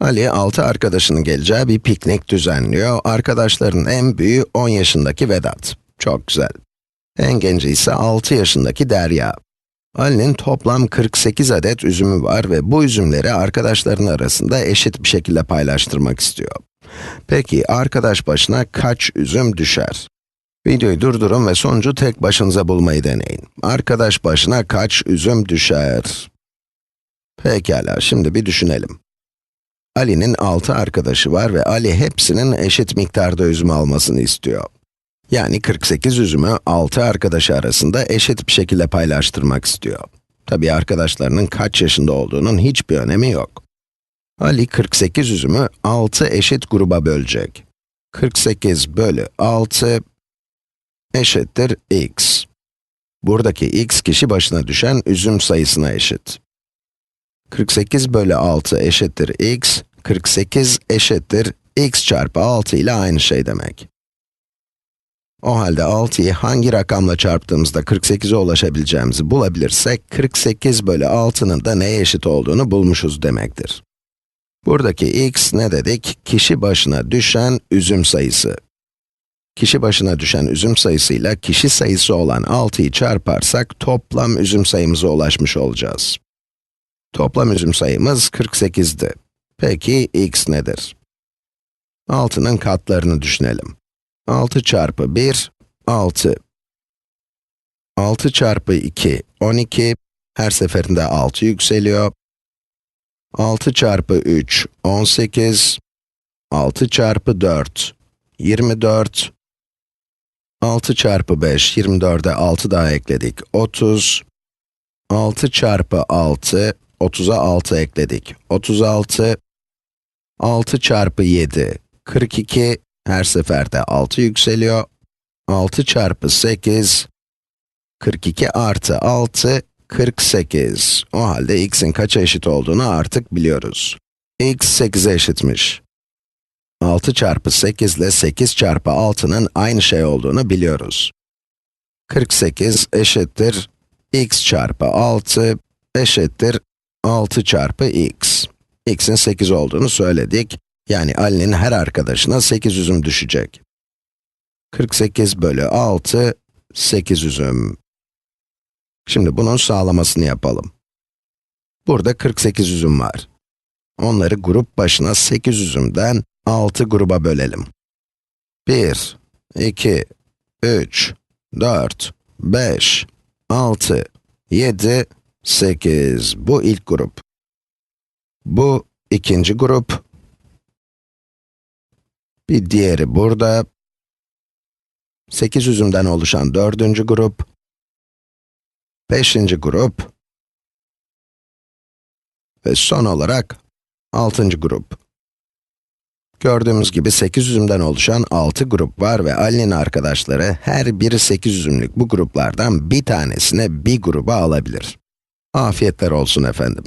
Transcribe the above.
Ali, 6 arkadaşının geleceği bir piknik düzenliyor. Arkadaşların en büyüğü 10 yaşındaki Vedat. Çok güzel. En genci ise 6 yaşındaki Derya. Ali'nin toplam 48 adet üzümü var ve bu üzümleri arkadaşların arasında eşit bir şekilde paylaştırmak istiyor. Peki, arkadaş başına kaç üzüm düşer? Videoyu durdurun ve sonucu tek başınıza bulmayı deneyin. Arkadaş başına kaç üzüm düşer? Pekala, şimdi bir düşünelim. Ali'nin 6 arkadaşı var ve Ali hepsinin eşit miktarda üzüm almasını istiyor. Yani 48 üzümü 6 arkadaşı arasında eşit bir şekilde paylaştırmak istiyor. Tabi arkadaşlarının kaç yaşında olduğunun hiçbir önemi yok. Ali 48 üzümü 6 eşit gruba bölecek. 48 bölü 6 eşittir x. Buradaki x kişi başına düşen üzüm sayısına eşit. 48 bölü 6 eşittir x, 48 eşittir x çarpı 6 ile aynı şey demek. O halde 6'yı hangi rakamla çarptığımızda 48'e ulaşabileceğimizi bulabilirsek, 48 bölü 6'nın da neye eşit olduğunu bulmuşuz demektir. Buradaki x ne dedik? Kişi başına düşen üzüm sayısı. Kişi başına düşen üzüm sayısıyla kişi sayısı olan 6'yı çarparsak toplam üzüm sayımıza ulaşmış olacağız. Toplam üzüm sayımız 48'di. Peki x nedir? 6'nın katlarını düşünelim. 6 çarpı 1, 6. 6 çarpı 2, 12. Her seferinde 6 yükseliyor. 6 çarpı 3, 18. 6 çarpı 4, 24. 6 çarpı 5, 24'e 6 daha ekledik, 30. 6 çarpı 6, 30'a 6 ekledik, 36. 6 çarpı 7, 42. Her seferde 6 yükseliyor. 6 çarpı 8, 42 artı 6, 48. O halde x'in kaça eşit olduğunu artık biliyoruz. x 8'e eşitmiş. 6 çarpı 8 ile 8 çarpı 6'nın aynı şey olduğunu biliyoruz. 48 eşittir x çarpı 6 eşittir 6 çarpı x. x'in 8 olduğunu söyledik. Yani Ali'nin her arkadaşına 8 üzüm düşecek. 48 bölü 6, 8 üzüm. Şimdi bunun sağlamasını yapalım. Burada 48 üzüm var. Onları grup başına 8 üzümden 6 gruba bölelim. 1, 2, 3, 4, 5, 6, 7, 8. Bu ilk grup. Bu ikinci grup. Bir diğeri burada. 8 üzümden oluşan dördüncü grup. Beşinci grup. Ve son olarak altıncı grup. Gördüğümüz gibi 8 üzümden oluşan 6 grup var ve Ali'nin arkadaşları her biri 8 üzümlük bu gruplardan bir tanesine bir gruba alabilir. Afiyetler olsun efendim.